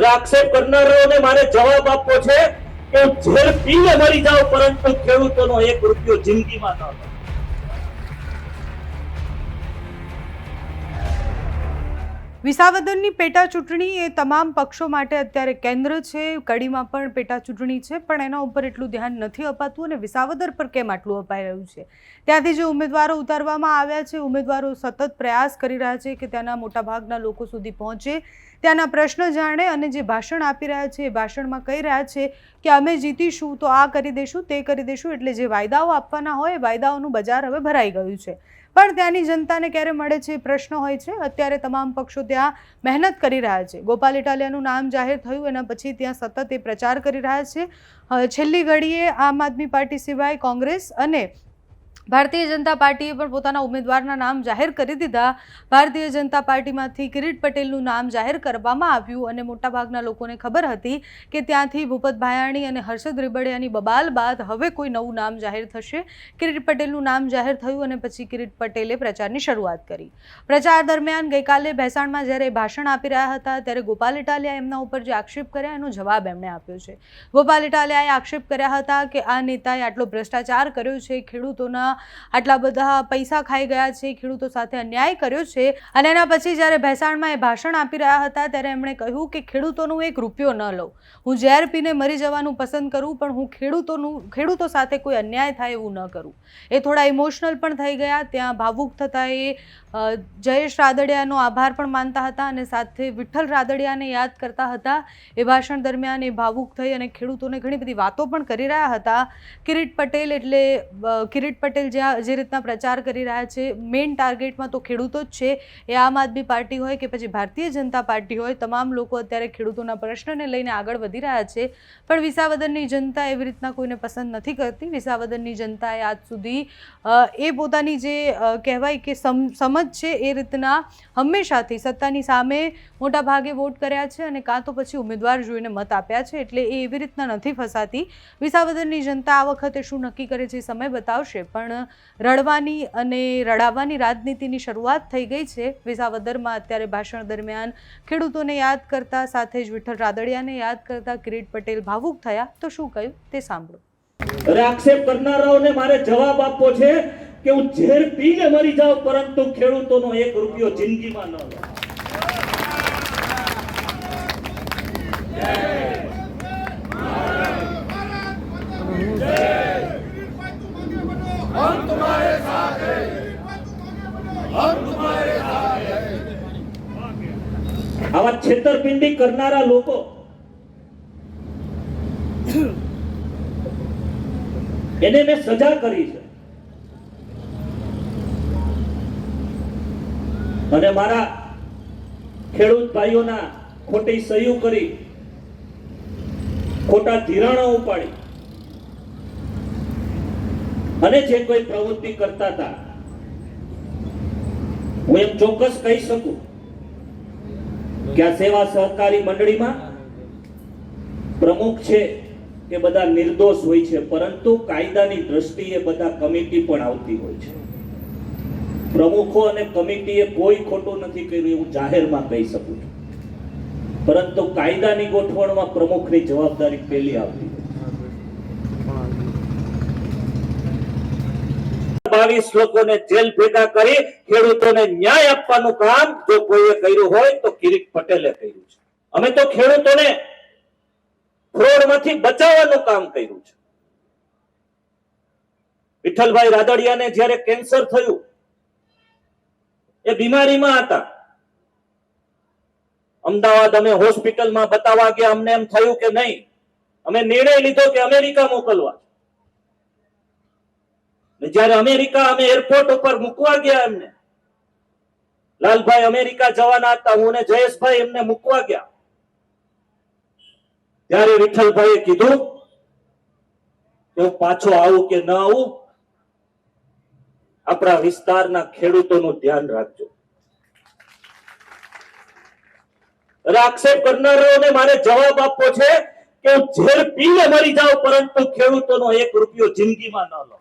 અને આક્ષેપ કરનારાઓને મારે જવાબ આપવો છે કે ઝેર પીને મરી જાઉં પરંતુ ખેડૂતોનો એક રૂપિયો જિંદગીમાં ન લો વિસાવદરની પેટા ચૂંટણી એ તમામ પક્ષો માટે અત્યારે કેન્દ્ર છે, કડીમાં પણ પેટા ચૂંટણી છે, પણ એના ઉપર એટલું ધ્યાન નથી અપાતું અને વિસાવદર પર કેમ આટલું અપાઈ રહ્યું છે? ત્યાંથી જે ઉમેદવારો ઉતારવામાં આવ્યા છે, ઉમેદવારો સતત પ્રયાસ કરી રહ્યા છે કે ત્યાંના મોટાભાગના લોકો સુધી પહોંચે, ત્યાંના પ્રશ્ન જાણે અને જે ભાષણ આપી રહ્યા છે, એ ભાષણમાં કહી રહ્યા છે કે અમે જીતીશું તો આ કરી દઈશું તે કરી દઈશું એટલે જે વાયદાઓ આપવાના હોય, એ વાયદાઓનું બજાર હવે ભરાઈ ગયું છે. પણ ત્યાંની જનતાને ક્યારે મળે છે એ પ્રશ્ન હોય છે. અત્યારે તમામ પક્ષો ત્યાં મહેનત કરી રહ્યા છે. ગોપાલ ઇટાલિયાનું નામ જાહેર થયું, એના પછી ત્યાં સતત એ પ્રચાર કરી રહ્યા છે. છેલ્લી ઘડીએ આમ આદમી પાર્ટી સિવાય કોંગ્રેસ અને ભારતીય જનતા પાર્ટીએ પણ પોતાના ઉમેદવારના નામ જાહેર કરી દીધા. ભારતીય જનતા પાર્ટીમાંથી કિરીટ પટેલનું નામ જાહેર કરવામાં આવ્યું અને મોટાભાગના લોકોને ખબર હતી કે ત્યાંથી ભૂપત ભાયાણી અને હર્ષદ રીબડિયાની બબાલ બાદ હવે કોઈ નવું નામ જાહેર થશે. કિરીટ પટેલનું નામ જાહેર થયું અને પછી કિરીટ પટેલે પ્રચારની શરૂઆત કરી. પ્રચાર દરમિયાન ગઈકાલે ભેસાણમાં જ્યારે ભાષણ આપી રહ્યા હતા ત્યારે ગોપાલ ઇટાલિયા એમના ઉપર જે આક્ષેપ કર્યા એનો જવાબ એમણે આપ્યો છે. ગોપાલ ઇટાલિયાએ આક્ષેપ કર્યા હતા કે આ નેતાએ આટલો ભ્રષ્ટાચાર કર્યો છે, ખેડૂતોના આટલા બધા પૈસા ખાઈ ગયા છે, ખેડૂતો સાથે અન્યાય કર્યો છે અને એના પછી જ્યારે ભેસાણમાં એ ભાષણ આપી રહ્યા હતા ત્યારે એમણે કહ્યું કે ખેડૂતોનું એક રૂપિયો ન લઉં હું ઝેર પીને મરી જવાનું પસંદ કરું, પણ હું ખેડૂતોનું, ખેડૂતો સાથે કોઈ અન્યાય થાય એવું ન કરું. એ થોડા ઇમોશનલ પણ થઈ ગયા, ત્યાં ભાવુક થતાં એ જયેશ રાદડિયાનો આભાર પણ માનતા હતા અને સાથે વિઠ્ઠલ રાદડિયાને યાદ કરતા હતા. એ ભાષણ દરમિયાન એ ભાવુક થઈ અને ખેડૂતોને ઘણી બધી વાતો પણ કરી રહ્યા હતા. કિરીટ પટેલ એટલે કિરીટ પટેલ જ્યાં જે રીતના પ્રચાર કરી રહ્યા છે મેઇન ટાર્ગેટમાં તો ખેડૂતો જ છે. એ આમ આદમી પાર્ટી હોય કે પછી ભારતીય જનતા પાર્ટી હોય, તમામ લોકો અત્યારે ખેડૂતોના પ્રશ્નને લઈને આગળ વધી રહ્યા છે. પણ વિસાવદરની જનતા એવી રીતના કોઈને પસંદ નથી કરતી. વિસાવદરની જનતાએ આજ સુધી એ પોતાની જે કહેવાય કે સમ, સમજ છે એ રીતના હંમેશાથી સત્તાની સામે મોટા ભાગે વોટ કર્યા છે અને કાં તો પછી ઉમેદવાર જોઈને મત આપ્યા છે. એટલે એ એવી રીતના નથી ફસાતી. વિસાવદરની જનતા આ વખતે શું નક્કી કરે છે સમય બતાવશે. પણ રડવાની અને રડાવવાની રાજનીતિની શરૂઆત થઈ ગઈ છે. વિસાવદરમાં અત્યારે ભાષણ દરમિયાન ખેડૂતોને યાદ કરતા, સાથે જ વિઠ્ઠલ રાદડિયાને યાદ કરતા કિરીટ પટેલ ભાવુક થયા. તો શું કહ્યું? તે સાંભળો. અને આક્ષેપ કરનારાઓને મારે જવાબ આપવો છે કે હું ઝેર પીને મરી જાઉં, પરંતુ ખેડૂતોનો એક રૂપિયો જિંદગીમાં ન લો. છેતરપિંડી કરનારા લોકો. એને મેં સજા કરી છે. અને મારા ખેડૂત ભાઈઓના ખોટી સહયુ કરી, ખોટા ધિરાણો ઉપાડી. અને જે કોઈ પ્રવૃત્તિ કરતા હતા, હું એમ ચોક્કસ કહી શકું કે આ સેવા સહકારી મંડળીમાં પ્રમુખ છે એ બધા નિર્દોષ હોય છે, પરંતુ કાયદાની દ્રષ્ટિએ બધા કમિટી પણ આવતી હોય છે. પ્રમુખો અને કમિટીએ કોઈ ખોટું નથી કર્યું એવું જાહેરમાં કહી શકું છું. પરંતુ કાયદાની ગોઠવણમાં પ્રમુખની જવાબદારી પહેલી આવતી બાવીસ લોકોને જેલ ભેગા કરી ખેડૂતોને ન્યાય આપવાનું કામ જો કોઈએ કર્યું હોય તો કિરીટ પટેલે કર્યું છે. અમે તો ખેડૂતોને ફ્રોડમાંથી બચાવવાનું કામ કર્યું છે. વિઠ્ઠલભાઈ રાદડિયાને જ્યારે કેન્સર થયું, એ બીમારીમાં હતા. અમદાવાદ અમે હોસ્પિટલમાં બતાવવા ગયા, અમને એમ થયું કે નહીં. અમે નિર્ણય લીધો કે અમેરિકા મોકલવા જ્યારે અમેરિકા અમે એરપોર્ટ ઉપર મૂકવા ગયા એમને, લાલભાઈ અમેરિકા જવાના હતા, હું ને જયેશભાઈ એમને મૂકવા ગયા. ત્યારે વિઠ્ઠલભાઈએ કીધું કે હું પાછો આવું કે ન આવું, આપણા વિસ્તારના ખેડૂતોનું ધ્યાન રાખજો. આક્ષેપ કરનારાઓને મારે જવાબ આપવો છે કે હું ઝેર પીને મરી જાઉં, પરંતુ ખેડૂતોનો એક રૂપિયો જિંદગીમાં ન લો.